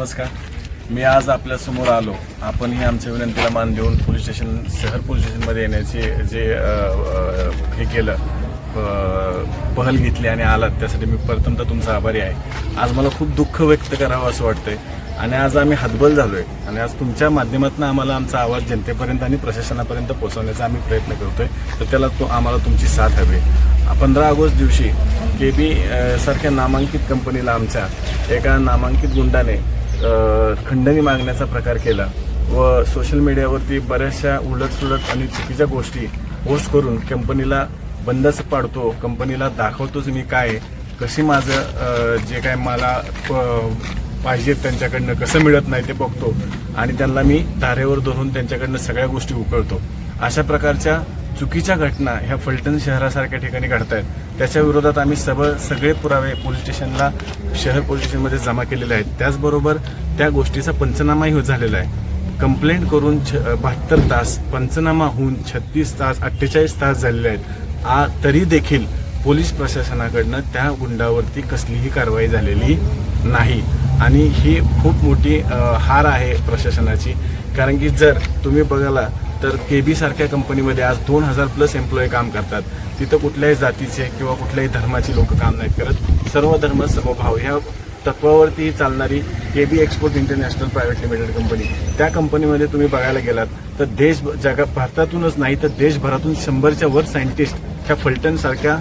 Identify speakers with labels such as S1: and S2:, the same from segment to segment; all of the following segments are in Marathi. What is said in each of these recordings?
S1: नमस्कार. मी आज आपल्यासमोर आलो. आपण ही आमच्या विनंतीला मान देऊन पोलीस स्टेशन शहर पोलीस स्टेशनमध्ये येण्याचे जे हे केलं पहल घेतली आणि आलात त्यासाठी मी प्रथमतः तुमचा आभारी आहे. आज मला खूप दुःख व्यक्त करावं असं वाटतंय. आणि आज आम्ही हातबल झालोय. आणि आज तुमच्या माध्यमातून आम्हाला आमचा आवाज जनतेपर्यंत आणि प्रशासनापर्यंत पोहोचवण्याचा आम्ही प्रयत्न करतोय. तर त्याला तो आम्हाला तुमची साथ हवी पंधरा ऑगस्ट दिवशी के बी सारख्या नामांकित कंपनीला आमच्या एका नामांकित गुंडाने खंडणी मागण्याचा प्रकार केला व सोशल मीडियावरती बऱ्याचशा उलटसुलट आणि चुकीच्या गोष्टी पोस्ट करून कंपनीला बंदच पाडतो कंपनीला दाखवतोच मी काय कशी माझं जे काय मला प- पाहिजे त्यांच्याकडनं कसं मिळत नाही ते बघतो आणि त्यांना मी धारेवर धरून त्यांच्याकडनं सगळ्या गोष्टी उकळतो. अशा प्रकारच्या चुकीच्या घटना ह्या फलटण शहरासारख्या ठिकाणी घडत आहेत त्याच्या विरोधात आम्ही सब सगळे पुरावे पोलीस स्टेशनला शहर पोलीस स्टेशनमध्ये जमा केलेले आहेत. त्याचबरोबर त्या गोष्टीचा पंचनामाही झालेला आहे. कंप्लेंट करून छ बहात्तर तास पंचनामा होऊन छत्तीस तास अठ्ठेचाळीस तास झालेले आहेत. आ तरी देखील पोलीस प्रशासनाकडनं त्या गुंडावरती कसलीही कारवाई झालेली नाही. आणि ही खूप मोठी हार आहे प्रशासनाची. कारण की जर तुम्ही बघाला तर के बी सारख्या कंपनीमध्ये आज दोन हजार प्लस एम्प्लॉई काम करतात. तिथं कुठल्याही जातीचे किंवा कुठल्याही धर्माची लोक काम नाहीत करत. सर्व धर्म समभाव. ह्या तत्वावरती चालणारी K B export international private limited company त्या कंपनीमध्ये तुम्ही बघायला गेलात तर देश जगा भारतातूनच नाही तर देशभरातून शंभरच्या वर सायंटिस्ट ह्या फलटणसारख्या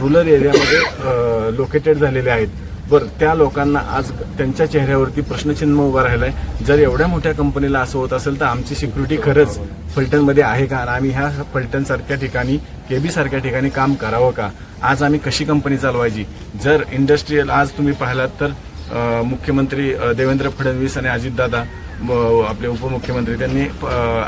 S1: रुरल एरियामध्ये लोकेटेड झालेले आहेत. बरं त्या लोकांना आज त्यांच्या चेहऱ्यावरती प्रश्नचिन्ह उभा राहिलाय. जर एवढ्या मोठ्या कंपनीला असं होत असेल तर आमची सिक्युरिटी खरंच फलटणमध्ये आहे का? आणि आम्ही ह्या फलटणसारख्या ठिकाणी केबी सारख्या ठिकाणी काम करावं का? आज आम्ही कशी कंपनी चालवायची? जर इंडस्ट्रीयल आज तुम्ही पाहिलात तर मुख्यमंत्री देवेंद्र फडणवीस आणि अजितदादा आपले उपमुख्यमंत्री त्यांनी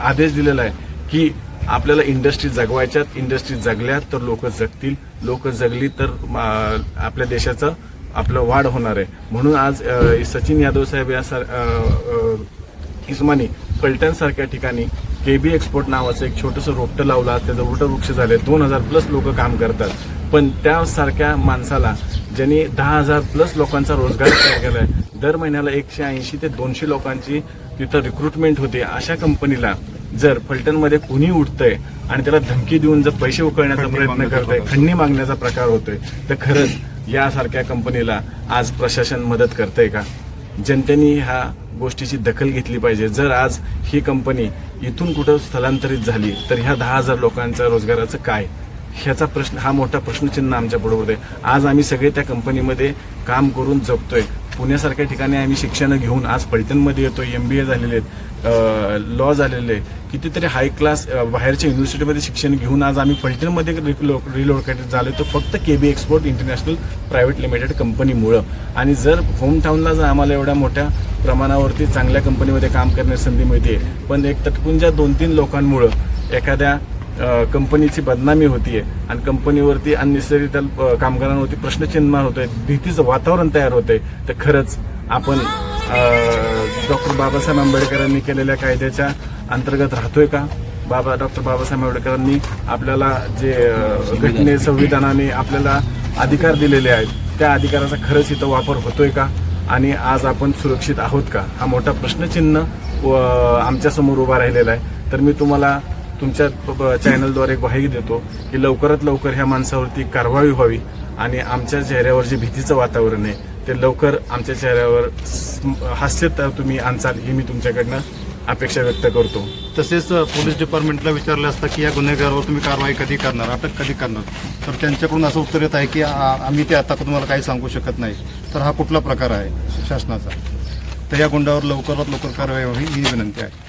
S1: आदेश दिलेला आहे की आपल्याला इंडस्ट्री जगवायच्यात इंडस्ट्री जगल्या तर लोक जगतील. लोक जगली तर आपल्या देशाचं आपलं वाढ होणार आहे. म्हणून आज सचिन यादव साहेब या सार अं, अं, इस्मानी फलटण सारख्या ठिकाणी केबी एक्सपोर्ट नावाचं एक छोटंसं रोपटं लावलं. आज त्याचं उलटं वृक्ष झाले दोन हजार प्लस लोक काम करतात. पण त्यासारख्या माणसाला ज्यांनी दहा हजार प्लस लोकांचा रोजगार तयार केलाय दर महिन्याला एकशे ऐंशी ते दोनशे लोकांची तिथं रिक्रुटमेंट होते. अशा कंपनीला जर फलटणमध्ये कुणी उठतंय आणि त्याला धमकी देऊन जर पैसे उकळण्याचा प्रयत्न करतंय
S2: प्रकार.
S1: खंडणी मागण्याचा प्रकार होतोय तर खरंच यासारख्या कंपनीला आज प्रशासन मदत करतंय का? जनतेने ह्या गोष्टीची दखल घेतली पाहिजे. जर आज ही कंपनी इथून कुठं स्थलांतरित झाली तर ह्या दहा हजार लोकांचं रोजगाराचं काय? ह्याचा प्रश्न हा मोठा प्रश्नचिन्ह आमच्या पुढे आहे आज आम्ही सगळे त्या कंपनीमध्ये काम करून जगतोय. पुण्यासारख्या ठिकाणी आम्ही शिक्षण घेऊन आज फलटणमध्ये येतो एम बी ए झालेले आहेत लॉ झालेले कितीतरी हाय क्लास बाहेरच्या युनिव्हर्सिटीमध्ये शिक्षण घेऊन आज आम्ही फलटणमध्ये रिलोकेटेड झालो तर फक्त K B export international private limited कंपनीमुळं. आणि जर होम टाऊनला जर आम्हाला एवढ्या मोठ्या प्रमाणावरती चांगल्या कंपनीमध्ये काम करण्याची संधी मिळते पण एक तटपुंजा दोन तीन लोकांमुळं एखाद्या कंपनीची बदनामी होतीये आणि कंपनीवरती अननेसरी त्या कामगारांवरती प्रश्नचिन्ह होतोय भीतीचं वातावरण तयार होतंय. तर खरंच आपण डॉक्टर बाबासाहेब आंबेडकरांनी केलेल्या कायद्याच्या अंतर्गत राहतोय का? बाबा डॉक्टर बाबासाहेब आंबेडकरांनी आपल्याला जे घटने संविधानाने आपल्याला अधिकार दिलेले आहेत त्या अधिकाराचा खरंच इथं वापर होतोय का? आणि आज आपण सुरक्षित आहोत का? हा मोठा प्रश्नचिन्ह व उभा राहिलेला आहे. तर मी तुम्हाला तुमच्या चॅनलद्वारे ग्वाही देतो की लवकरात लवकर ह्या माणसावरती कारवाई व्हावी आणि आमच्या चेहऱ्यावर जे भीतीचं वातावरण आहे ते लवकर आमच्या चेहऱ्यावर हास्य तुम्ही आणचाल ही मी तुमच्याकडनं अपेक्षा व्यक्त करतो.
S2: तसेच पोलीस डिपार्टमेंटला विचारलं असतं की या गुन्हेगारावर तुम्ही कारवाई कधी करणार अटक कधी करणार? तर त्यांच्याकडून असं उत्तर येत आहे की आम्ही ते आता तुम्हाला काही सांगू शकत नाही. तर हा कुठला प्रकार आहे शासनाचा? तर या गुंडावर लवकरात लवकर कारवाई व्हावी ही विनंती आहे.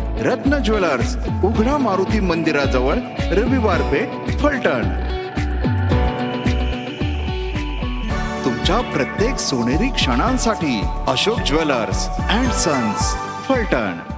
S3: रत्न ज्वेलर्स उघडा मारुती मंदिराजवळ रविवार पेठ फलटण. तुमच्या तुमच्या प्रत्येक सोनेरी क्षणांसाठी Ashok jewellers and sons Phaltan.